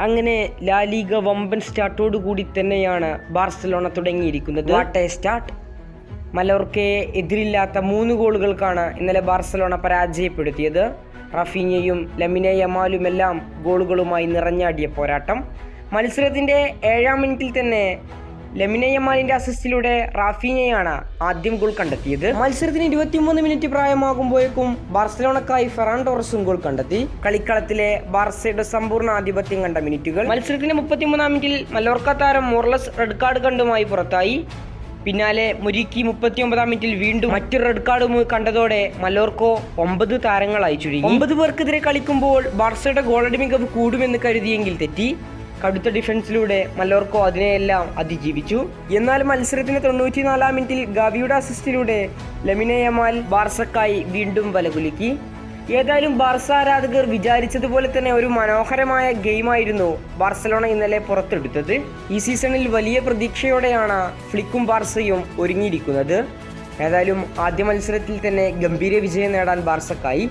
അങ്ങനെ ലാലിഗ വമ്പൻ സ്റ്റാർട്ടോടു കൂടി തന്നെയാണ് ബാർസലോണ തുടങ്ങിയിരിക്കുന്നത്. വാട്ട് എ സ്റ്റാർട്ട് മലോർക്കയെ എതിരില്ലാത്ത മൂന്ന് ഗോളുകൾക്കാണ് ഇന്നലെ ബാർസലോണ പരാജയപ്പെടുത്തിയത്. റഫീനയും ലമിനെ യമാലുമെല്ലാം ഗോളുകളുമായി നിറഞ്ഞാടിയ പോരാട്ടം. മത്സരത്തിന്റെ ഏഴാം മിനിറ്റിൽ തന്നെ ലെമിനെ യമാലിന്റെ അസിസ്റ്റിലൂടെ റാഫീനയാണ് ആദ്യം ഗോൾ കണ്ടെത്തിയത്. മത്സരത്തിന് ഇരുപത്തിമൂന്ന് മിനിറ്റ് പ്രായമാകുമ്പോഴേക്കും ബാർസലോണക്കായി ഫെറാൻ ടോറസും ഗോൾ കണ്ടെത്തി. കളിക്കളത്തിലെ ബാർസയുടെ സമ്പൂർണ ആധിപത്യം കണ്ട മിനിറ്റുകൾ. മത്സരത്തിന്റെ മുപ്പത്തിമൂന്നാം മിനിറ്റിൽ മലോർക്ക താരം മോർലസ് റെഡ് കാർഡ് കണ്ടുമായി പുറത്തായി. പിന്നാലെ മുരിക്കി മുപ്പത്തിയൊമ്പതാം മിനിറ്റിൽ വീണ്ടും മറ്റൊരു റെഡ് കാർഡ് കണ്ടതോടെ മലോർക്കോ ഒമ്പത് താരങ്ങളായി ചുരുങ്ങി. ഒമ്പത് പേർക്കെതിരെ കളിക്കുമ്പോൾ ബാർസയുടെ ഗോളടി മികവ് കൂടുമെന്ന് കരുതിയെങ്കിൽ തെറ്റി. കടുത്ത ഡിഫൻസിലൂടെ മലോർക്കോ അതിനെയെല്ലാം അതിജീവിച്ചു. എന്നാൽ മത്സരത്തിന്റെ തൊണ്ണൂറ്റിനാലാം മിനിറ്റിൽ ഗവിയുടെ അസിസ്റ്റിലൂടെ ലെമിനെ യമാൽ ബാർസക്കായി വീണ്ടും വലകുലുക്കി. ഏതായാലും ബാർസ ആരാധകർ വിചാരിച്ചതുപോലെ തന്നെ ഒരു മനോഹരമായ ഗെയിമായിരുന്നു ബാർസലോണ ഇന്നലെ പുറത്തെടുത്തത്. ഈ സീസണിൽ വലിയ പ്രതീക്ഷയോടെയാണ് ഫ്ലിക്കും ബാർസയും ഒരുങ്ങിയിരിക്കുന്നത്. ഏതായാലും ആദ്യ മത്സരത്തിൽ തന്നെ ഗംഭീര വിജയം നേടാൻ ബാർസക്കായി.